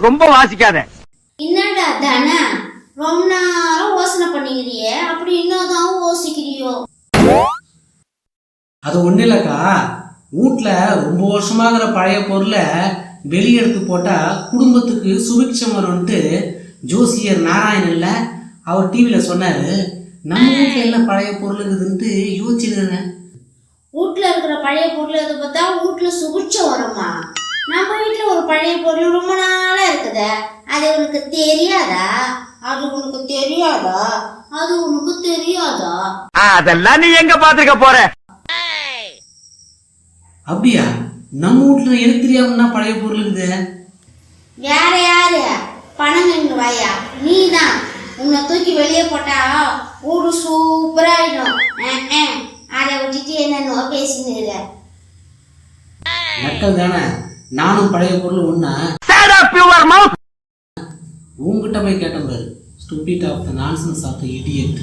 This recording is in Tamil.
ரொம்ப வாசிக்காத. என்னடா தானே? ரொம்ப நேரம் யோசனை பண்ணிக்கிறியே. அப்படி என்னதான் யோசிக்கிறியோ? அது ஒன்றும் இல்லைக்கா. வீட்டில் ரொம்ப வருஷமாகிற பழைய பொருளை வெளியே எடுத்து போட்டால் குடும்பத்துக்கு சுபிக்ஷம் வரும்ன்ட்டு ஜோசியர் நாராயணன்ல அவர் டிவியில் சொன்னார். நம்ம வீட்டில் என்ன பழைய பொருள் இருக்குதுன்ட்டு யோசிச்சுருந்தேன் வீட்ல இருக்கிற பழைய பொருள் எதை பார்த்தா வீட்ல சுபிட்சம் வருமா? நம்ம வீட்ல ஒரு பழைய பொருள் அது உனக்கு தெரியாதா? அது உனக்கு தெரியாதா? அது உனக்கு தெரியாதா? அதெல்லாம் நீ எங்க பாத்துக்க போற? அப்படியா? நம்ம வீட்டில் எனக்கு தெரியாமன்னா பழைய பொருள் இருக்குது வேற யாரு? பணம் எங்க வாயா. நீ தான் உன்னை தூக்கி வெளியே போட்டா சூப்பராயிடும் அஹ், அஹ். அதை விட்டுட்டு என்னென்ன பேசினுற நக்கல் தானே? நானும் பழைய பொருள் ஒன்றா Up your mouth. உங்ககிட்ட போய் கேட்டேன் பாரு stupid of the nonsense of the idiot